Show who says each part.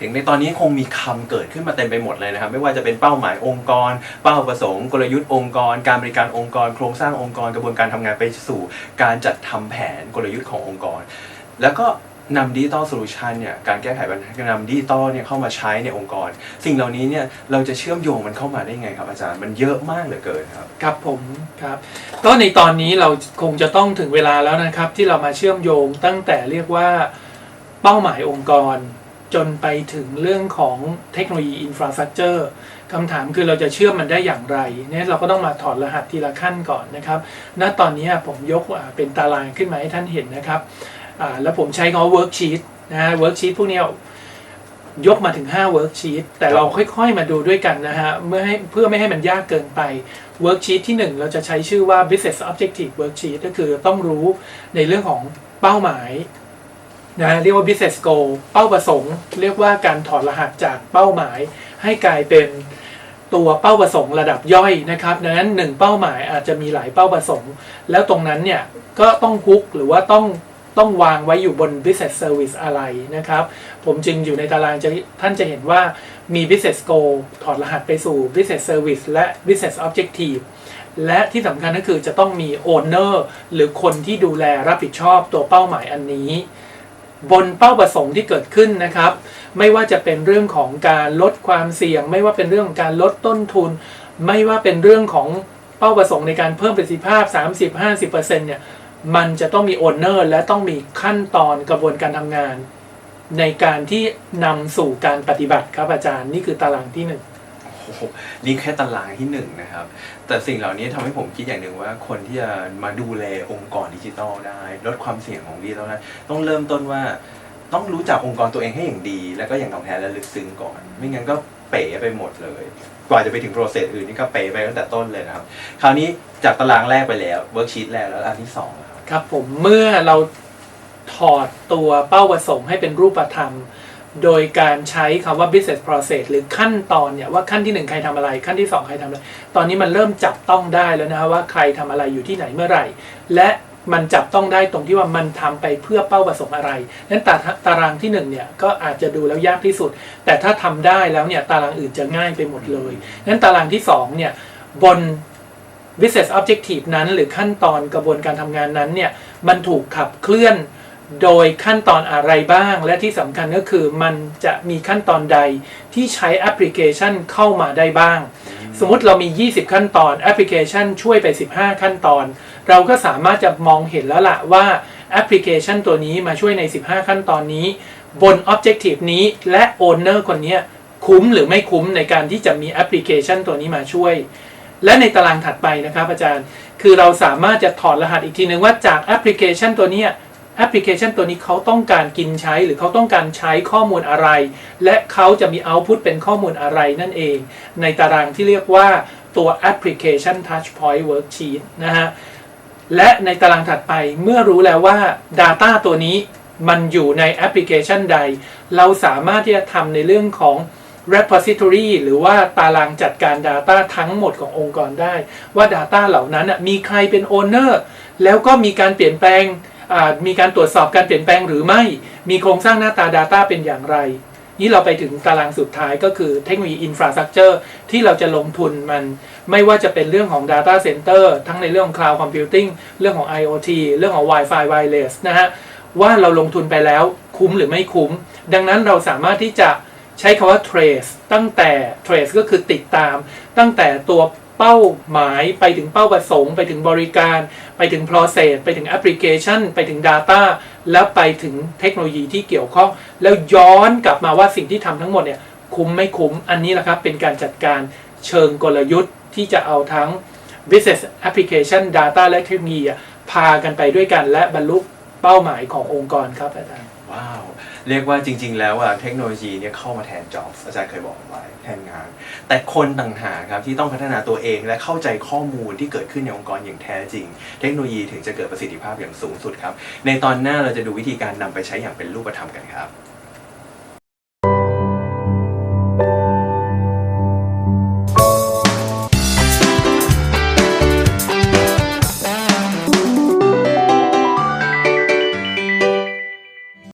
Speaker 1: ถึงในตอนนี้คงมีคำเกิดขึ้นมาเต็มไปหมดเลยนะครับ ไม่ว่าจะเป็นเป้าหมายองค์กร เป้าประสงค์ กลยุทธ์องค์กร การบริการองค์กร โครงสร้างองค์กรกระบวนการทำงานไปสู่การจัดทำแผนกลยุทธ์ขององค์กร แล้วก็นำดิจิตอลโซลูชันเนี่ยการแก้ไขปัญหานำดิจิตอลเนี่ยเข้ามาใช้ในองค์กร สิ่งเหล่านี้เนี่ยเราจะเชื่อมโยงมันเข้ามาได้ไงครับอาจารย์มันเยอะมากเหลือเกินครับ
Speaker 2: ครับผมครับก็ในตอนนี้เราคงจะต้องถึงเวลาแล้วนะครับ ที่เรามาเชื่อมโยงตั้งแต่เรียกว่าเป้าหมายองค์กร จนไปถึงเรื่องของเทคโนโลยีอินฟราสตรักเจอร์คำถามคือเราจะเชื่อมมันได้อย่างไรเนี่ยเราก็ต้องมาถอดรหัสทีละขั้นก่อนนะครับ ณตอนนี้ผมยกเป็นตารางขึ้นมาให้ท่านเห็นนะครับแล้วผมใช้คำว่าเวิร์กชีตนะฮะเวิร์กชีตพวกนี้ยยกมาถึง5 worksheet แต่เราค่อยๆมาดูด้วยกันนะฮะเมื่อให้เพื่อไม่ให้มันยากเกินไป worksheet ที่ 1 เราจะใช้ชื่อว่า business objective worksheet ก็คือต้องรู้ในเรื่องของเป้าหมาย นะเรียกว่า business goal เป้าประสงค์ เรียกว่าการถอดรหัสจากเป้าหมาย ให้กลายเป็นตัวเป้าประสงค์ระดับย่อยนะครับดังนั้นหนึ่งเป้าหมายอาจจะมีหลายเป้าประสงค์ แล้วตรงนั้นเนี่ยก็ต้องฮุกหรือว่าต้องต้องวางไว้อยู่บน business service อะไรนะครับ ผมจึงอยู่ในตารางจะท่านจะเห็นว่ามี business goal ถอดรหัสไปสู่ business service และ business objective และที่สำคัญก็คือจะต้องมี owner หรือคนที่ดูแลรับผิดชอบตัวเป้าหมายอันนี้ บนเป้าประสงค์ที่เกิดขึ้นนะครับ ไม่ว่าจะเป็นเรื่องของการลดความเสี่ยง ไม่ว่าเป็นเรื่องของการลดต้นทุน ไม่ว่าเป็นเรื่องของเป้าประสงค์ในการเพิ่มประสิทธิภาพ 30-50%เนี่ยมันจะต้องมีโอนเนอร์และต้องมีขั้นตอนกระบวนการทำงาน ในการที่นำสู่การปฏิบัติครับอาจารย์นี่คือตารางที่หนึ่ง
Speaker 1: หนี่แค่ตารางที่หนึ่งนะครับ แต่สิ่งเหล่านี้ทำให้ผมคิดอย่างหนึ่งว่าคนที่จะมาดูแลองค์กรดิจิทัลได้ ลดความเสี่ยงของดิจิทัลได้ต้องเริ่มต้นว่าต้องรู้จักองค์กรตัวเองให้อย่างดี แล้วก็อย่างถ่องแท้และลึกซึ้งก่อน ไม่งั้นก็เป๋ไปหมดเลย กว่าจะไปถึงโปรเซสอื่นนี่ก็เป๋ไปตั้งแต่ต้นเลยนะครับ คราวนี้จากตารางแรกไปแล้วเวิร์กชีตแรกแล้วอันที่สองครับ
Speaker 2: ครับผมเมื่อเราถอดตัวเป้าประสงค์ให้เป็นรูปธรรม โดยการใช้คำว่า business process หรือขั้นตอนเนี่ยว่าขั้นที่ 1 ใครทำอะไร ขั้นที่ 2 ใครทำอะไร ตอนนี้มันเริ่มจับต้องได้แล้วนะว่าใครทำอะไรอยู่ที่ไหนเมื่อไหร่ และมันจับต้องได้ตรงที่ว่ามันทำไปเพื่อเป้าประสงค์อะไร นั้นตาตารางที่1เนี่ยก็อาจจะดูแล้วยากที่สุด แต่ถ้าทำได้แล้วเนี่ยตารางอื่นจะง่ายไปหมดเลย นั้นตารางที่2เนี่ยบน business objective นั้น หรือขั้นตอนกระบวนการทำงานนั้นเนี่ยมันถูกขับเคลื่อน โดยขั้นตอนอะไรบ้าง และที่สำคัญก็คือมันจะมีขั้นตอนใดที่ใช้แอปพลิเคชันเข้ามาได้บ้าง สมมติเรามี 20 ขั้นตอนแอปพลิเคชันช่วยไป 15 ขั้นตอน เราก็สามารถจะมองเห็นแล้วล่ะว่าแอปพลิเคชันตัวนี้มาช่วยใน 15 ขั้นตอนนี้ บน Objective นี้และ Owner คนเนี้ยคุ้มหรือไม่คุ้มในการที่จะมีแอปพลิเคชันตัวนี้มาช่วย และในตารางถัดไปนะครับอาจารย์ คือเราสามารถจะถอดรหัสอีกทีหนึ่งว่าจากแอปพลิเคชันตัวเนี้ย แอปพลิเคชันตัวนี้เขาต้องการกินใช้หรือเขาต้องการใช้ข้อมูลอะไร และเขาจะมีเอาต์พุตเป็นข้อมูลอะไรนั่นเอง ในตารางที่เรียกว่าตัว application touch point worksheet นะฮะ และในตารางถัดไปเมื่อรู้แล้วว่า Data ตัวนี้มันอยู่ในแอปพลิเคชันใด เราสามารถที่จะทำในเรื่องของ repository หรือว่าตารางจัดการ Data ทั้งหมดขององค์กรได้ ว่า Data เหล่านั้นมีใครเป็น Owner แล้วก็มีการเปลี่ยนแปลง มีการตรวจสอบการเปลี่ยนแปลงหรือไม่ มีโครงสร้างหน้าตา Data เป็นอย่างไร นี่เราไปถึงตารางสุดท้ายก็คือเทคโนโลยี Infrastructure ที่เราจะลงทุนมัน ไม่ว่าจะเป็นเรื่องของ Data Center ทั้งในเรื่องของ Cloud Computing เรื่องของ IoT เรื่องของ Wi-Fi Wireless นะฮะว่าเราลงทุนไปแล้วคุ้มหรือไม่คุ้ม ดังนั้นเราสามารถที่จะใช้คำว่า trace ตั้งแต่ trace ก็คือติดตาม ตั้งแต่ตัว เป้าหมายไปถึงเป้าประสงค์ ไปถึงบริการ ไปถึง process ไปถึง application ไปถึง data แล้วไปถึงเทคโนโลยีที่เกี่ยวข้อง แล้วย้อนกลับมาว่าสิ่งที่ทำทั้งหมดเนี่ยคุ้มไม่คุ้มอันนี้แหละครับเป็นการจัดการเชิงกลยุทธ์ที่จะเอาทั้ง business application data และเทคโนโลยีพากันไปด้วยกันและบรรลุเป้าหมายขององค์กรครับอาจารย์
Speaker 1: ว้าว เรียกว่าจริง ๆ แล้วอะเทคโนโลยีเนี่ยเข้ามาแทน jobs อาจารย์เคยบอกไว้แทนงาน แต่คนต่างหากครับที่ต้องพัฒนาตัวเองและเข้าใจข้อมูลที่เกิดขึ้นในองค์กรอย่างแท้จริง เทคโนโลยีถึงจะเกิดประสิทธิภาพอย่างสูงสุดครับ ในตอนหน้าเราจะดูวิธีการนำไปใช้อย่างเป็นรูปธรรมกันครับ